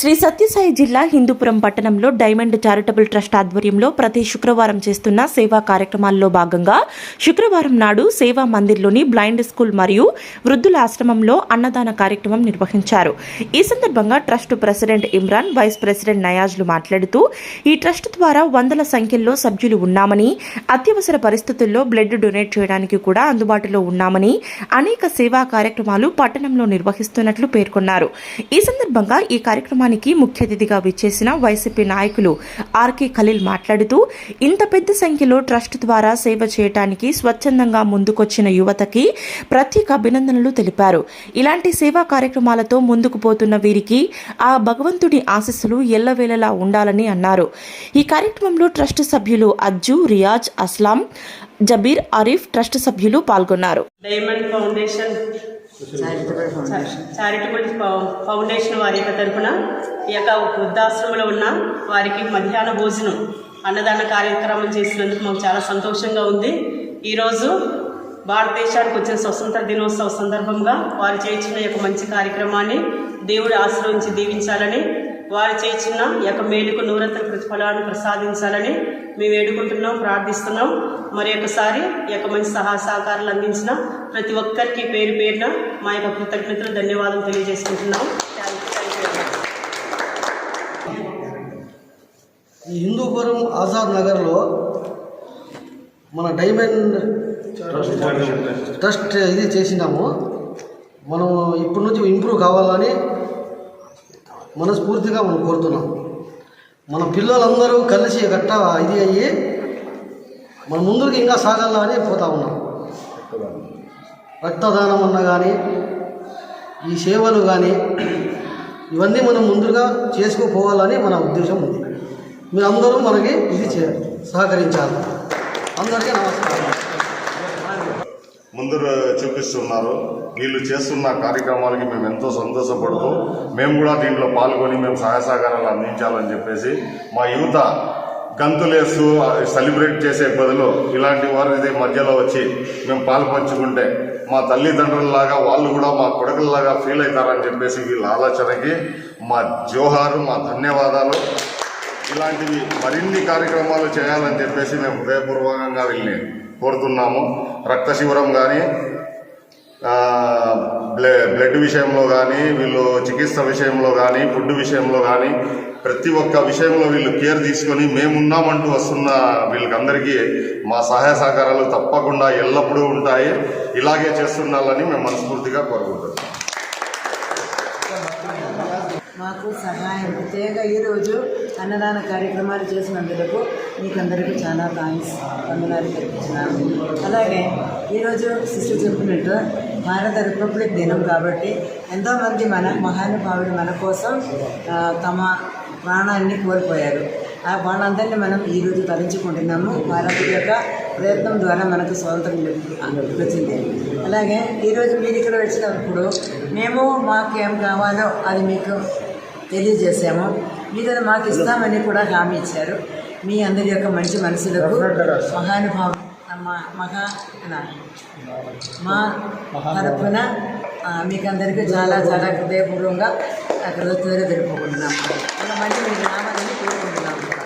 శ్రీ సత్యసాయి జిల్లా హిందూపురం పట్టణంలో diamond charitable trust ఆధ్వర్యంలో ప్రతి శుక్రవారం చేస్తున్న సేవా కార్యక్రమాల్లో భాగంగా శుక్రవారం నాడు సేవా మందిర్లోని బ్లైండ్ స్కూల్ మరియు వృద్ధుల ఆశ్రమంలో అన్నదాన కార్యక్రమం నిర్వహించారు. ఈ సందర్భంగా trust president Imran vice president నయాజ్లు మాట్లాడుతూ ఈ ట్రస్ట్ ద్వారా వందల సంఖ్యలో సభ్యులు ఉన్నామని అత్యవసర పరిస్థితుల్లో బ్లడ్ డొనేట్ చేయడానికి కూడా అందుబాటులో ఉన్నామని అనేక సేవా కార్యక్రమాలు పట్టణంలో నిర్వహిస్తున్నట్లు పేర్కొన్నారు. ఈ సందర్భంగా ఈ కార్యక్రమానికి ముఖ్య అతిథిగా విచ్చేసిన వైసీపీ నాయకులు ఆర్కే ఖలీల్ మాట్లాడుతూ ఇంత పెద్ద సంఖ్యలో ట్రస్ట్ ద్వారా సేవ చేయటానికి స్వచ్ఛందంగా ముందుకొచ్చిన యువతకి ప్రత్యేక అభినందనలు తెలిపారు. ఇలాంటి సేవా కార్యక్రమాలతో ముందుకు పోతున్న వీరికి ఆ భగవంతుడి ఆశస్సులు ఎల్లవేళలా ఉండాలని అన్నారు. ఈ కార్యక్రమంలో ట్రస్ట్ సభ్యులు అజ్జు రియాజ్ అస్లాం జబీర్ ఆరిఫ్ ట్రస్ట్ సభ్యులు పాల్గొన్నారు. డైమండ్ ఫౌండేషన్ చారిటబుల్ ఫౌండేషన్ వారి యొక్క తరఫున ఈ యొక్క వృద్ధాశ్రమంలో ఉన్న వారికి మధ్యాహ్న భోజనం అన్నదాన కార్యక్రమం చేసినందుకు మాకు చాలా సంతోషంగా ఉంది. ఈరోజు భారతదేశానికి వచ్చిన స్వతంత్ర దినోత్సవ సందర్భంగా వారు చేసిన యొక్క మంచి కార్యక్రమాన్ని దేవుడు ఆశ్రయించి దీవించాలని వారు ఈ యొక్క మేలుకు నూరంతర ప్రతిఫలాన్ని ప్రసాదించాలని మేము వేడుకుంటున్నాం ప్రార్థిస్తున్నాం. మరి ఒకసారి యొక్క మంచి సహాయ సహకారాలు అందించిన ప్రతి ఒక్కరికి పేరు పేరున మా యొక్క కృతజ్ఞతలు ధన్యవాదాలు తెలియజేసుకుంటున్నాం. హిందూపురం ఆజాద్ నగర్లో మన డైమండ్ ట్రస్ట్ ఇది చేసినాము. మనం ఇప్పటి నుంచి ఇంప్రూవ్ కావాలని మనస్ఫూర్తిగా మనం కోరుతున్నాం. మన పిల్లలందరూ కలిసి గట్ట ఇది అయ్యి మన ముందుకు ఇంకా సాగాలని పోతా ఉన్నాం. రక్తదానం అన్న కానీ ఈ సేవలు కానీ ఇవన్నీ మనం ముందుగా చేసుకుపోవాలని మన ఉద్దేశం ఉంది. మీరందరూ మనకి ఇది చే సహకరించాలి. అందరికీ నమస్కారం. ముందు చూపిస్తున్నారు వీళ్ళు చేస్తున్న కార్యక్రమాలకి మేము ఎంతో సంతోషపడుతూ మేము కూడా దీంట్లో పాల్గొని మేము సహాయ సహకారాలు అందించాలని చెప్పేసి మా యువత గంతులేస్తూ సెలబ్రేట్ చేసే బదులు ఇలాంటి వారి మధ్యలో వచ్చి మేము పాలు పంచుకుంటే మా తల్లిదండ్రులలాగా వాళ్ళు కూడా మా కొడుకులలాగా ఫీల్ అవుతారని చెప్పేసి వీళ్ళ ఆలోచనకి మా జోహారు మా ధన్యవాదాలు. ఇలాంటివి మరిన్ని కార్యక్రమాలు చేయాలని చెప్పేసి మేము హృదయపూర్వకంగా వెళ్ళాం కోరుతున్నాము. రక్త శిబిరం కానీ బ్లడ్ విషయంలో కానీ వీళ్ళు చికిత్స విషయంలో కానీ ఫుడ్ విషయంలో కానీ ప్రతి ఒక్క విషయంలో వీళ్ళు కేర్ తీసుకొని మేమున్నామంటూ వస్తున్న వీళ్ళకందరికీ మా సహాయ సహకారాలు తప్పకుండా ఎల్లప్పుడూ ఉంటాయి. ఇలాగే చేస్తుండాలని మేము మనస్ఫూర్తిగా కోరుకుంటున్నాం. మాకు సహాయం. ప్రత్యేక ఈరోజు అన్నదాన కార్యక్రమాలు చేసినందుకు మీకు అందరికీ చాలా థ్యాంక్స్. వందనాలు కల్పించినాను అలాగే ఈరోజు సిస్టర్ చెప్పినట్టు భారత రిపబ్లిక్ దినం కాబట్టి ఎంతోమంది మన మహానుభావుడు మన కోసం తమ ప్రాణాన్ని కోల్పోయారు. ఆ వాళ్ళందరినీ మనం ఈరోజు తలంచుకుంటున్నాము. భారత యొక్క ప్రయత్నం ద్వారా మనకు స్వాతంత్రం వచ్చింది. అలాగే ఈరోజు మీరు ఇక్కడ వచ్చినప్పుడు మేము మాకు ఏం కావాలో అది మీకు తెలియజేశాము. మీరు మాకు ఇస్తామని కూడా హామీ ఇచ్చారు. మీ అందరి యొక్క మంచి మనసులకు మహానుభావ మా మహా మా తరఫున మీకు అందరికీ చాలా చాలా హృదయపూర్వకంగా కృతజ్ఞతలు తెలుపుకుంటున్నాం. అలా మంచి మీరు రావాలని కోరుకుంటున్నాము